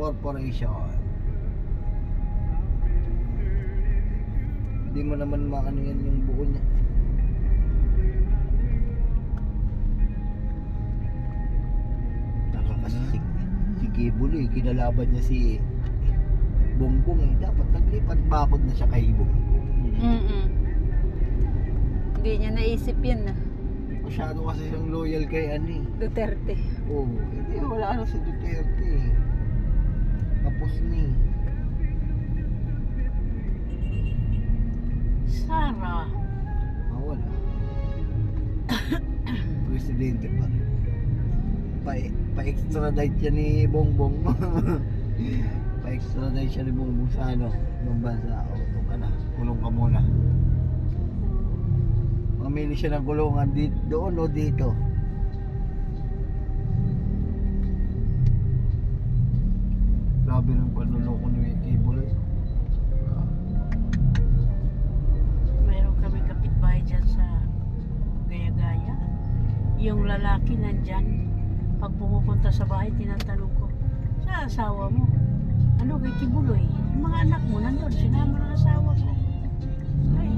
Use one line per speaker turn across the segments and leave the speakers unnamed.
Corporation. Hindi mo naman maano yan yung buo niya. Taka kasi si, Kibul eh, kinalaban niya si Bongbong eh. Dapat naglipat bakod na siya kay Bongbong.
Mm-mm. Hindi niya naisip yun ah.
Masyado kasi siyang loyal kay ano eh.
Duterte.
Oo, oh, hindi wala na si Duterte eh. Tapos ni.
Sara.
Ah, wala. Presidente pa rin. Pa, pa-extradite siya ni Bongbong. pa-extradite siya ni Bongbong sa ano, ng bansa. O, ito ka na. Kulong ka muna. Mamili siya ng kulungan dito, doon o dito. Grabe ng panluloko ni Cable.
Meron kami kapitbahay dyan sa Gaya-Gaya. Yung lalaki nandyan, pag pumupunta sa bahay, tinatanong ko, sa asawa mo, ano kay Kibuloy? Yung mga anak mo nandun, sinama ng asawa ko. Ay,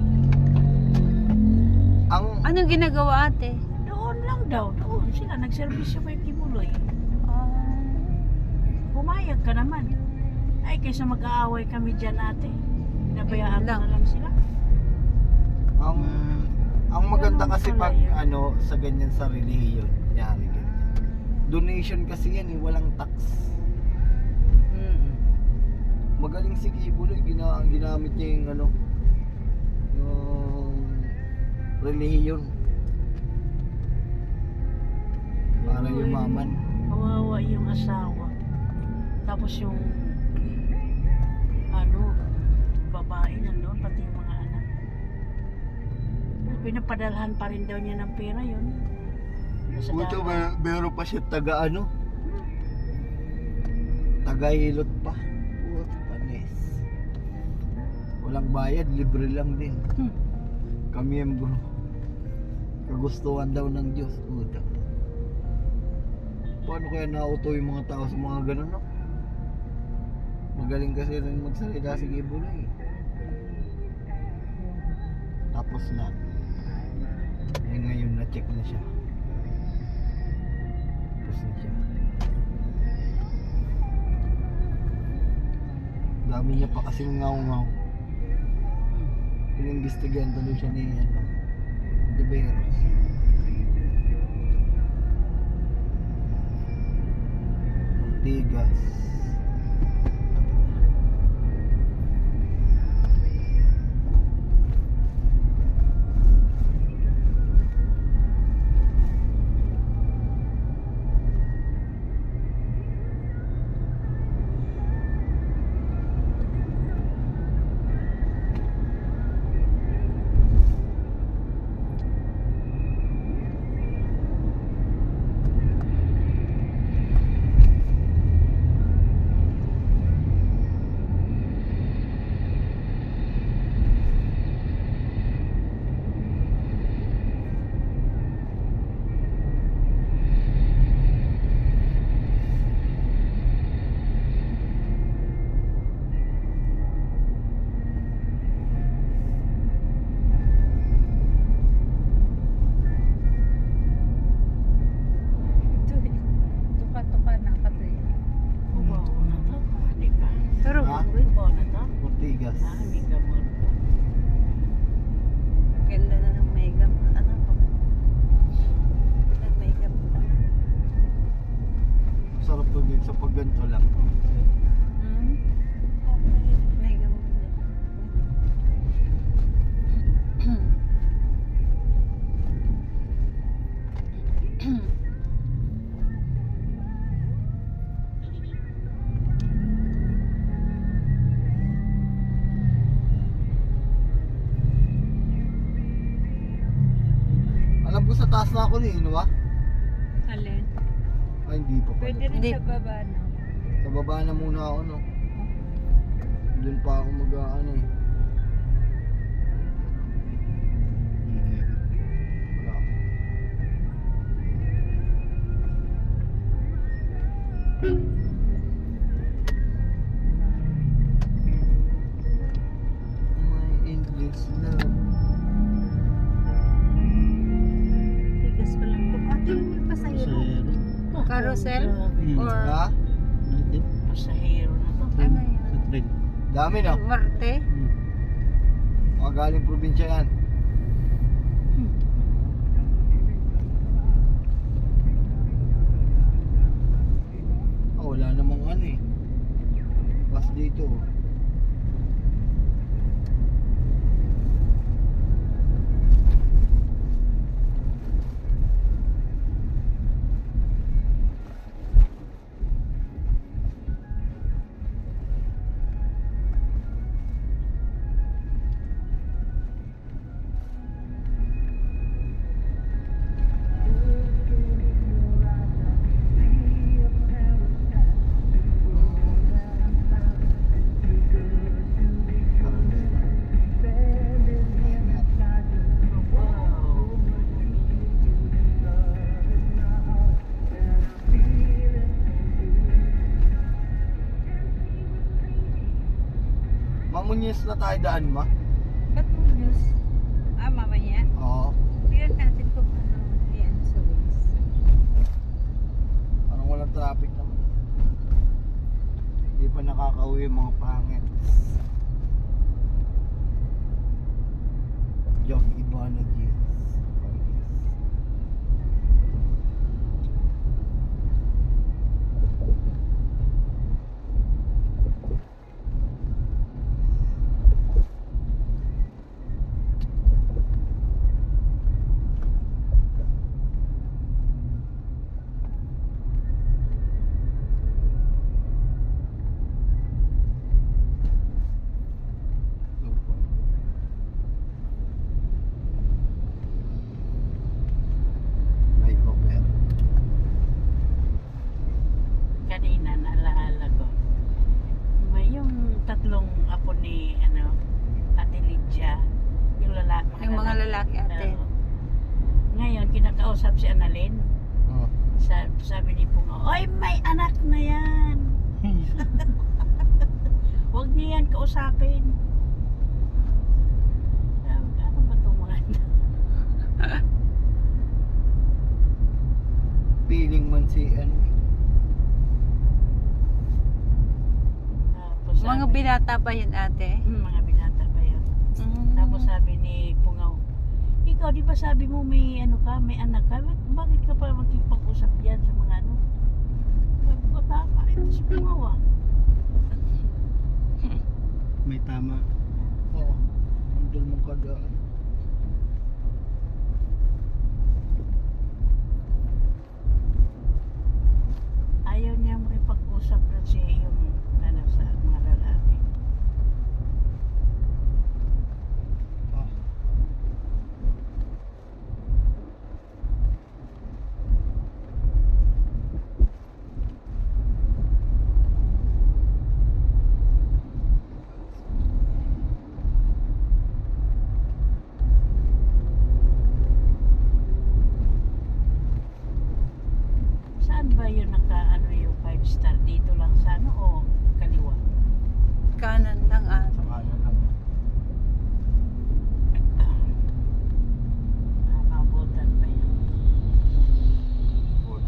Ang
Anong ginagawa ate?
doon lang daw, doon sila, nagservisyo kay Kibuloy. Pumayag ka naman. Ay, kaysa mag-aaway kami dyan ate. Nabayaan
Ayun
mo
lang.
na lang sila.
ang ang maganda kasi pag
yun.
ano sa ganyan sa relihiyon, nyari ganyan. Donation kasi yan eh, walang tax.
Mm-mm.
Magaling si Kibuloy, gina, ginamit niya yung ano, yung relihiyon. Para yumaman.
Kawawa yung asawa. Tapos yung ano, babae nandun, pati yung mga anak. Pinapadalhan pa rin daw niya ng pera yun. Nasa
Puto,
Davao.
may, meron pa siya taga ano? Taga hilot pa. Puto, panis. Walang bayad, libre lang din.
Hmm.
Kamiyembro. Kagustuhan daw ng Diyos. Puta. Paano kaya nauto yung mga tao sa mga ganun, no? Magaling kasi rin magsalita si Gibuloy. Tapos na. Eh ngayon na-check na siya. Tapos na siya. Dami niya pa kasing ngaw-ngaw. Inimbestigahan tuloy siya ni ano, De Veros. Ortigas. Taas na ako ni Inuwa.
Alin?
Ay, hindi pa pala.
Pwede rin Hindi. sa baba, no?
Sa baba na muna ako, no? Doon pa ako mag ano eh.
Tricycle?
Hmm.
Or
Ha?
Pasahero na to.
Ano yun?
Train.
Dami no?
Marte?
Hmm.
Mga galing probinsya yan. Oh, wala namang ano eh. Bus dito. oh. Mamunyes na tayo daan ma?
Ba't mo news? Ah, mamaya.
Oo.
Tignan natin kung ano yan sa Waze.
Parang walang traffic naman. Hindi pa nakakauwi yung mga pangit. John Ibana Jeans. Lupa. May over.
Kanina, naalaala ko. May yung tatlong apo ni, ano, Ate Lydia. Yung lalaki.
Yung mga lalaki ate.
Oo. Ngayon, kinakausap si Annalyn.
Oh.
Sabi, sabi ni Pungo, Oy, may anak na yan! Huwag niyo yan kausapin. Sabi ko, ano ba itong mga
Feeling man si ano eh.
Tapos
Mga
sabi-
binata ba yun ate?
Hmm, mga binata pa yun.
Mm.
Tapos sabi ni Pungaw, ikaw di ba sabi mo may ano ka, may anak ka? Bakit, bakit ka pa makikipag-usap diyan sa mga ano? Sabi ko, tama rin to si Pungaw ah.
May tama.
Oo. Andun mong kadaan.
Ayaw niya makipag-usap siya yung ano, sa mga lalaki.
Ah.
Saan ba yun naka ano yung 5 star? Dito lang sa ano o kaliwa?
Kanan lang ate.
Sa kanan lang.
Nakabutan pa yun.
Huwag.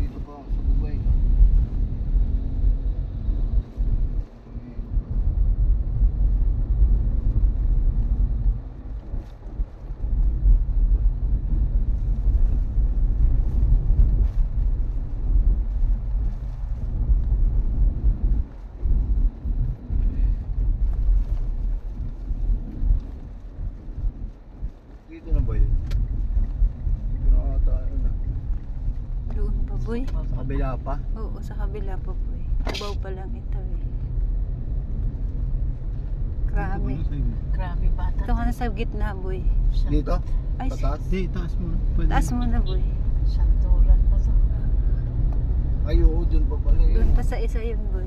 Dito pa sa Bugay no? Dito na ba yun? Dito na ata ano na.
Doon pa boy.
Sa kabila pa?
Oo, sa kabila pa boy. Abaw pa lang ito eh.
Sa-
Grabe bata.
Ito ka na sa gitna boy.
Sa-
Dito?
Ay,
Pataas?
Di, taas mo. Pwede.
taas mo na boy.
Santulan pa to.
Ay, oo, dun pa pala yun.
Doon pa sa isa yun boy.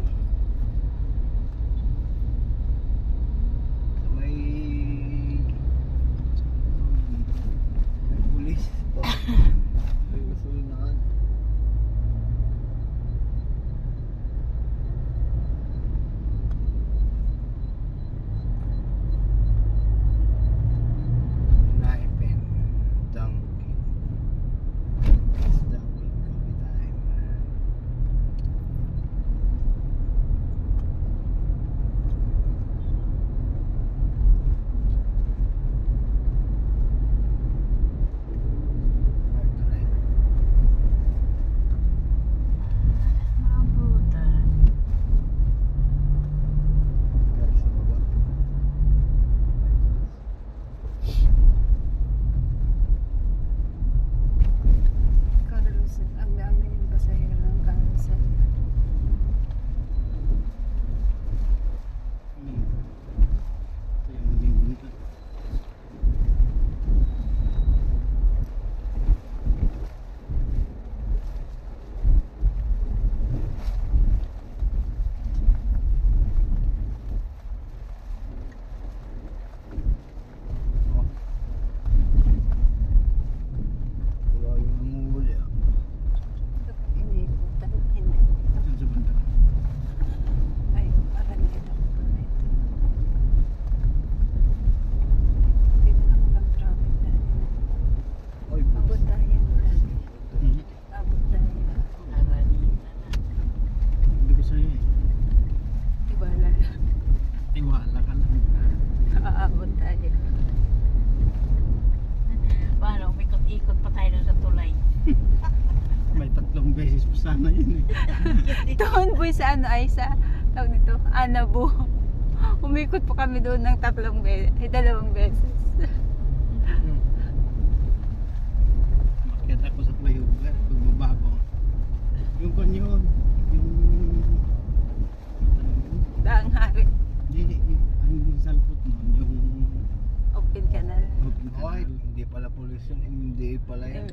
Sa
ano ay sa tawag nito, Anabo. Umikot po kami doon ng tatlong beses, ay dalawang beses.
Bakit ako sa playugan, pagbaba ko. Yung kanyon, yung...
Daang hari,
Hindi, yung ano yung salpot mo, yung...
open canal.
Ay, hindi pala police yun. Hindi pala yun.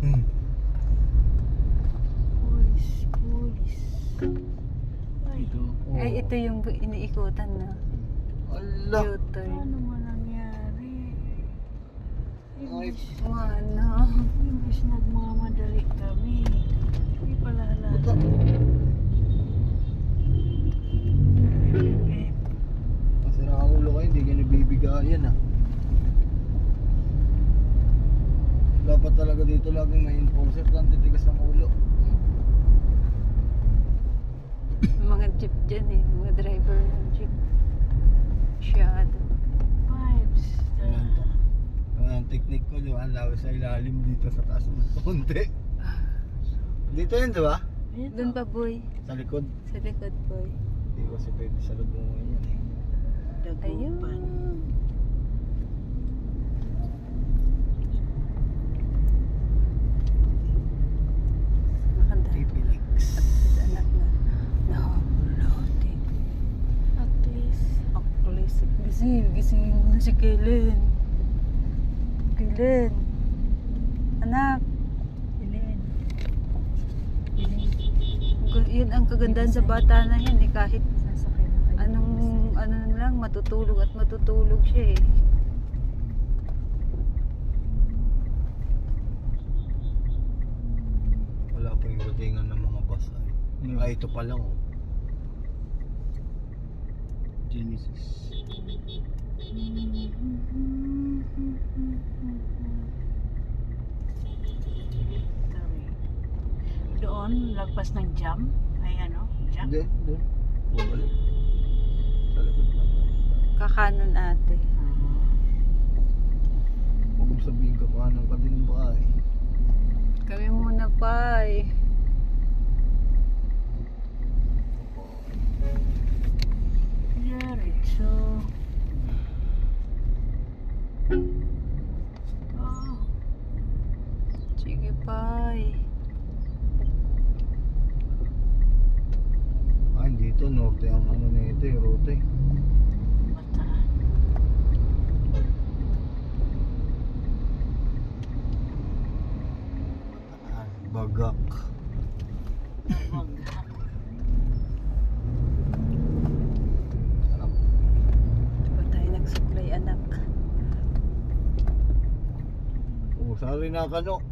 Mm,
Pulis, pulis. Ay,
Ito.
Oo.
Ay, ito yung iniikutan na.
Ala.
U-turn.
ano man nangyari?
Ay,
Imbis,
Ano?
imbis nagmamadali kami. Hindi pala
Buta.
Eh,
Kasi nakakulo kayo, hindi ka nabibigayan ah. Dapat talaga dito laging may enforcer lang titigas ng ulo.
Mga jeep dyan eh, mga driver ng jeep. Masyado.
vibes.
Ang technique ko, di ba? Ang lawi sa ilalim dito sa taas ng konti. Dito yun, di ba?
Doon pa boy,
Sa likod.
sa likod boy.
Hindi kasi pwede sa lubungan yan eh.
Ayun.
Dagupan.
Makanda.
Pipilex.
Anak na. Nahabulote.
At least.
Actually, si gising, gising si Kellen. Kellen. Anak. Gu- Yun ang kagandahan sa bata na yan eh. Kahit anong ano na lang, matutulog at matutulog siya eh.
Wala pa yung datingan ng mga bus ay. Ito pa lang oh.
Genesis.
Doon, lagpas ng jam. Ay ano, jam.
Hindi, doon. Bumalik. Sa likod lang.
Kakanan ate.
Huwag mong sabihin ka paano ka din ba eh.
Kami muna pa eh.
Diretso. Oh,
Sige pa.
Ay, dito, norte ang ano nito eh, route eh. Ah, Bagak.
Bagak.
Sarap.
Di ba tayo nagsuklay anak?
Oh, sorry na kano.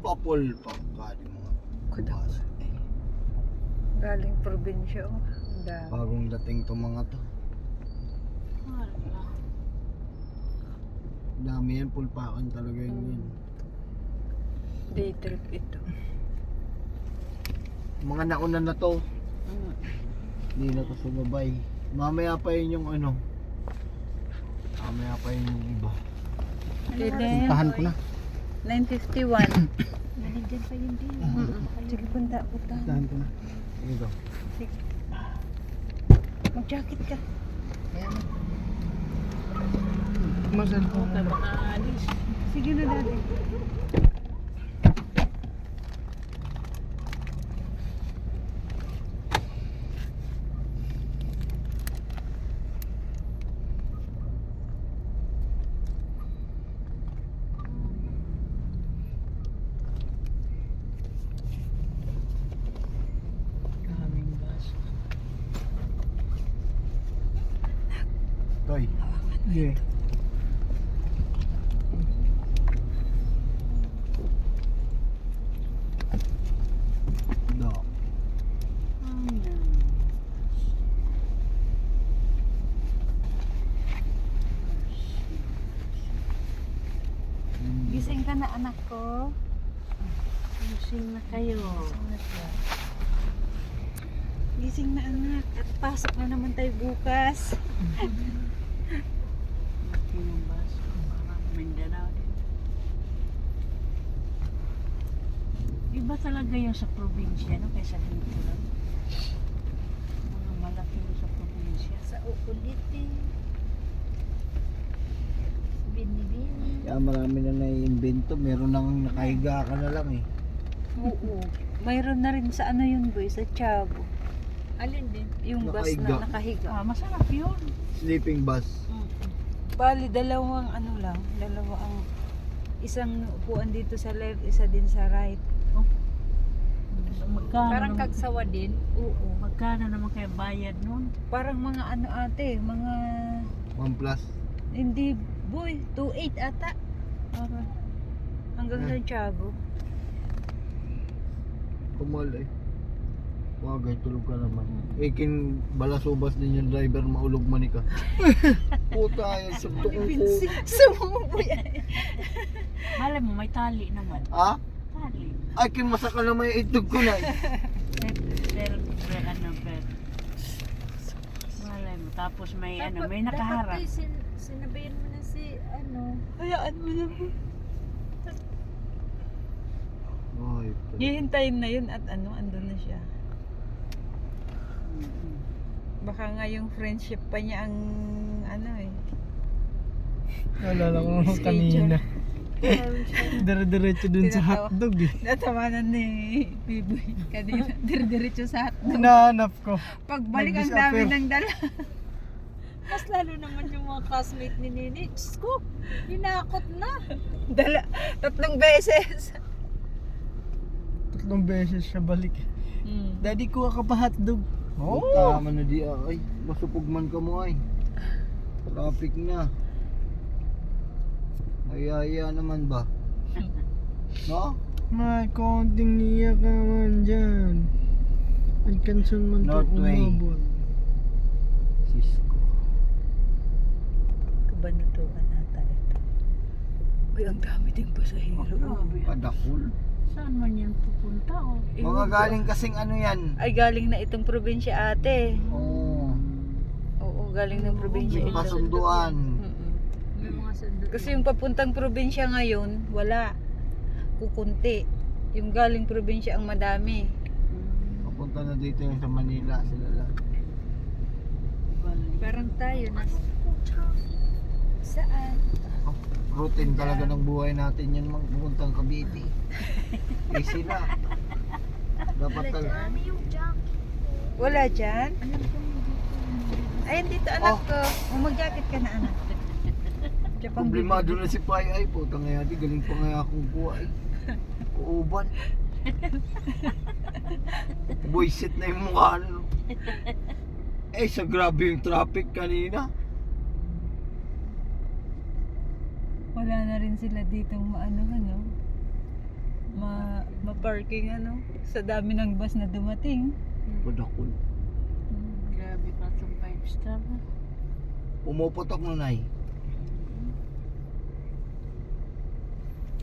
Papol pa ka di mga
Kudak.
bus.
Galing probinsya oh. Dami.
Bagong dating to mga to.
Wala.
Dami yan, pulpakan talaga yun yun.
Day trip ito.
Mga nauna na to,
Mm.
hindi na to sumabay. Mamaya pa yun yung ano. Mamaya pa yun yung iba.
Kailan?
Tahan ko na.
951.
Nandiyan pa yun din.
Mm-mm. Sige punta, punta.
Tahan ko na.
Ito.
Mag-jacket ka.
Masal ko.
Sige na dati.
Yeah.
Gising ka na anak.
Gising na kayo.
Gising na anak. At pasok na naman tayo bukas. yung bus. Mindanao din.
Iba talaga yung sa probinsya, no? Kaysa dito lang. Mga malaki yung sa probinsya.
Sa Ukuliti. Binibini.
Kaya marami na naiimbento. Meron nang nakahiga ka na lang eh.
Oo. Mayroon na rin sa ano yun boy, sa Chavo.
Alin din?
Yung bus na nakahiga.
Ah, masarap yun.
Sleeping bus.
Bali, dalawang ano lang, dalawa ang isang upuan dito sa left, isa din sa right.
Magkano
Parang
naman,
kagsawa din.
Oo.
magkano naman kaya bayad nun?
Parang mga ano ate, mga
One plus.
hindi boy, 2.8 ata. Para hanggang
Hmm.
Santiago.
Kumal eh. Wagay, tulog ka naman. Eh, kin balasubas din yung driver, maulog man ka. Puta, yung suntok ko.
Sumubo yan.
Malay mo, may tali naman.
Ha?
Tali.
Ay, kin masaka na may itog ko na.
Pero, pero, ano, pero. Malay mo, tapos may, ano, may nakaharap.
Dapat sin, sinabihan mo na si, ano,
Hayaan mo na po.
Ay,
Hihintayin na yun at ano, andun na siya. Baka nga yung friendship pa niya ang ano eh.
Naalala ko
Schedule.
kanina. Dire-diretso dun sa hotdog eh.
Natawanan ni Biboy kanina. Dire-diretso sa hotdog.
Hinahanap ko.
Pagbalik ang dami ng dala.
mas lalo naman yung mga classmate ni Nini. Diyos ko, hinakot na.
Dala. Tatlong beses.
Tatlong beses siya balik.
Hmm.
Daddy, kuha ka pa hotdog.
Oh, tama na di ah. Ay, masupog man ka mo ay. Traffic na. Mayaya naman ba? No?
May konting niya ka man dyan. Ang kanson man to umabot.
Cisco.
Kabanatuan ata ito. Ay, ang dami ding pasahero.
Grabe.
Padakul.
Saan man yan pupunta, oh?
Mga galing kasing ano yan.
Ay, galing na itong probinsya ate.
Oo.
Oo, galing ng probinsya
Yung
ito.
kasunduan.
Mm-mm.
May mga sundo.
Kasi yung papuntang probinsya ngayon, wala. Kukunti. Yung galing probinsya ang madami.
Papunta na dito yung sa Manila sila lang.
Parang tayo na. Saan?
Oh, routine talaga ng buhay natin yan mga pupuntang Cavite. Easy na. Dapat talaga.
Wala dyan? Ayun dito anak
Oh.
ko. Oh, mag-jacket ka na anak. Diyan pang
Problemado na si Pai ay po. Tangay ati, galing pa nga akong buhay. Kuuban. Boyset na yung mukha no. Eh, sa grabe yung traffic kanina.
Wala na rin sila ditong maano ano. Ma ma-parking ano sa dami ng bus na dumating.
Padakul.
Grabe pa itong 5 star.
Umuputok na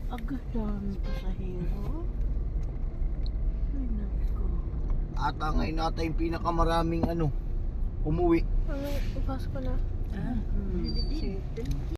Agad dami pasahero. Ay, nako.
Ata ngayon ata yung pinakamaraming ano, umuwi.
Ano, ipasok ko na.
Ah,
Hmm.